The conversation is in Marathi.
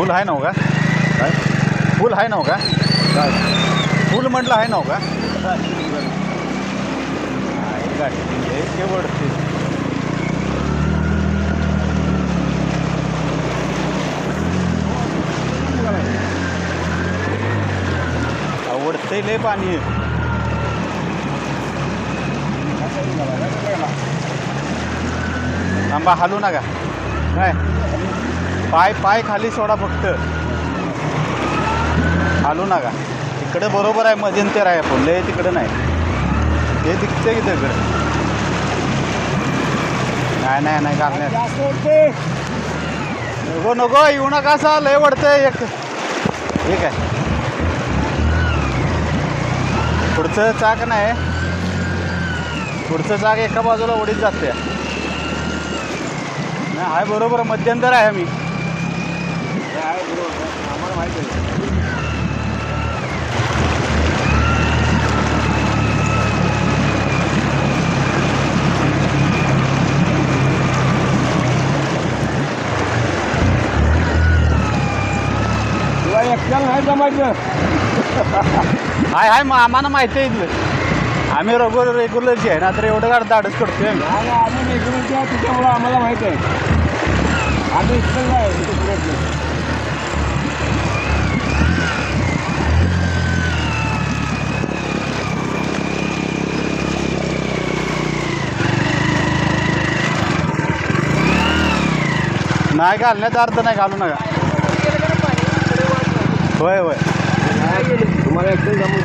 फुल आहे ना हो का? काय? फुल आहे ना हो का? काय? फुल म्हटलं आहे ना हो का? गाडी हे केवढते आवडतंय लय पाणी आहे. थांबा हालू नका. काय? पाय पाय खाली सोडा फक्त. हालू नका इकडे बरोबर आहे मध्यंतर आहे आपण. लय तिकडे नाही. हे दिसते की तिकडे? नाही नाही नाही घालण्यात नको नको येऊ नका असा लय वाढतंय एक. ठीक आहे पुढचं चाक नाही. पुढचं चाक एका बाजूला उडीत जाते. नाही आहे बरोबर मध्यंतर आहे आम्ही काय आम्हाला आहे तुला हाय हाय मग आम्हाला माहिती आहे इथलं. आम्ही रेग्युलर रेग्युलरची आहे ना तर एवढं गाड धाडच करतोय आम्ही. आम्ही रेग्युलरची आहे त्याच्यामुळं आम्हाला माहिती आहे. आम्ही इथलं आहे नाही घालण्यात अर्थ नाही घालू नका. होय होय. तुम्हाला एकटं जमून